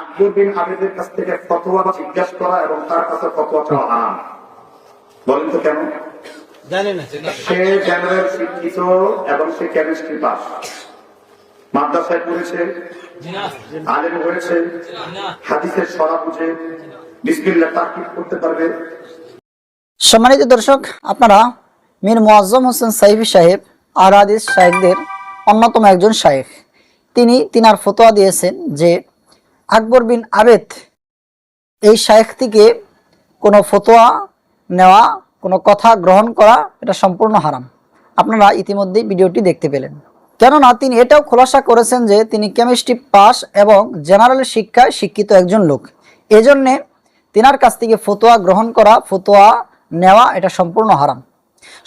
আকবর বিন আবেদের কাছ থেকে ফতোয়া জিজ্ঞাসা করা এবং তার কাছে ফতোয়া চাওয়া। হারাম বলেন তো কেন? জানি না। সে জেনারেল শিক্ষিত এবং সে কেমিস্ট্রি পাস। মাদ্রাসায় পড়েছে আলেম হয়েছে হাদিসের সরা বুঝে বিসমিল্লাহ তাকিব করতে পারবে। সম্মানিত দর্শক আপনারা মীর মোয়াজ্জম হোসেন সাইফি সাহেব আর হাদিস শাহেকদের অন্যতম একজন সাহেব। তিনি তিনার ফতোয়া দিয়েছেন যে আকবর বিন আবেদ। এই শায়েখ থেকে কোনো ফতোয়া নেওয়া, কোনো কথা গ্রহণ করা, এটা সম্পূর্ণ হারাম। আপনারা ইতিমধ্যেই ভিডিওটি দেখতে পেলেন। কেননা তিনি এটাও খোলাসা করেছেন যে তিনি কেমিস্ট্রি পাস এবং জেনারেল শিক্ষায় শিক্ষিত একজন লোক। এজন্যে তিনার কাছ থেকে ফতোয়া গ্রহণ করা, ফতোয়া নেওয়া এটা সম্পূর্ণ হারাম।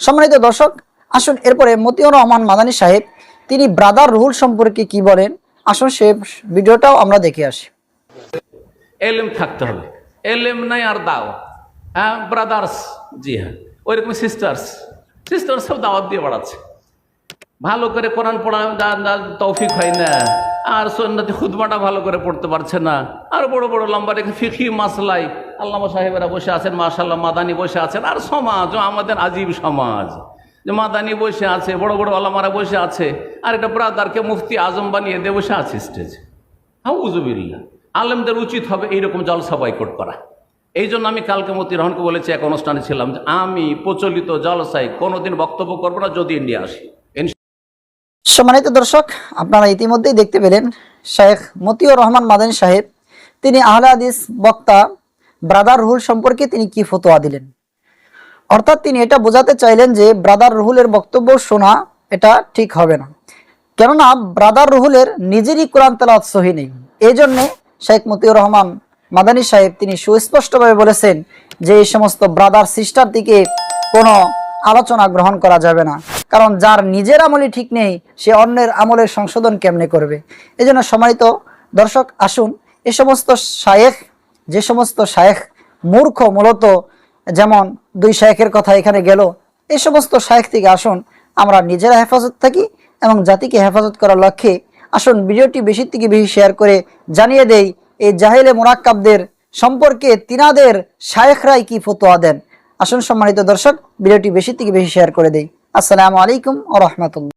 সম্মানিত দর্শক, আসুন এরপরে মতিউর রহমান মাদানী সাহেব, তিনি ব্রাদার রুহুল সম্পর্কে কি বলেন? আসুন সে ভিডিওটাও আমরা দেখে আসি। এলেম থাকতে হবে। এলেম নাই আর দাও। হ্যাঁ ব্রাদার্স জি হ্যাঁ। ওইরকম সিস্টার্স সিস্টার্স সব দাওয়াত দিয়ে বাড়াচ্ছে। ভালো করে কোরআন পড়া তৌফিক হয় না। আর সন্ন্যতি খুদমাটা ভালো করে পড়তে পারছে না। আর বড় বড় লম্বা রেখে ফিখি মাসলাই। আল্লামা সাহেবেরা বসে আছেন মাশাল্লাহ মাদানি বসে আছেন। আর সমাজ আমাদের আজীব সমাজ। যে মাদানি বসে আছে, বড় বড় আল্লামারা বসে আছে। আর এটা ব্রাদারকে মুফতি আজম বানিয়ে দিয়ে বসে আছে স্টেজে হাউজুবিল্লা আলেমদের উচিত হবে এইরকম জলসা বয়কট করা। এই জন্য আমি কালকে মতি রহনকে বলেছি, এক অনুষ্ঠানে ছিলাম, যে আমি প্রচলিত জলসায় কোনোদিন বক্তব্য করব না, যদি ইন্ডিয়া আসি। সম্মানিত দর্শক, আপনারা ইতিমধ্যেই দেখতে পেলেন, শেখ মতিউর রহমান মাদানী সাহেব, তিনি আহলে বক্তা, ব্রাদার রুহুল সম্পর্কে তিনি কি ফতোয়া দিলেন? অর্থাৎ তিনি এটা বোঝাতে চাইলেন যে ব্রাদার রুহুলের বক্তব্য শোনা এটা ঠিক হবে না। কেননা, ব্রাদার রুহুলের নিজেরই কোরআন তেলাওয়াত সহি নেই। এই জন্যে শেখ মতিউর রহমান মাদানী সাহেব তিনি সুস্পষ্টভাবে বলেছেন যে এই সমস্ত ব্রাদার সিস্টার দিকে কোনো আলোচনা গ্রহণ করা যাবে না। কারণ যার নিজের আমলই ঠিক নেই, সে অন্যের আমলের সংশোধন কেমনে করবে? এই জন্য সম্মানিত দর্শক, আসুন এ সমস্ত শায়েখ, যে সমস্ত শায়েখ মূর্খ মূলত, যেমন দুই শায়েখের কথা এখানে গেল এই সমস্ত শায়েখ থেকে আসুন, আমরা নিজেরা হেফাজত থাকি এবং জাতিকে হেফাজত করার লক্ষ্যে আসুন ভিডিওটি বেশি থেকে বেশি শেয়ার করে জানিয়ে দেই, এই জাহেলে মোরাক্কাবদের সম্পর্কে তিনাদের শায়েখরাই কি ফতোয়া দেন? আসুন সম্মানিত দর্শক, ভিডিওটি বেশি থেকে বেশি শেয়ার করে দেই। আসসালামু আলাইকুম ও রহমতুল্লাহ।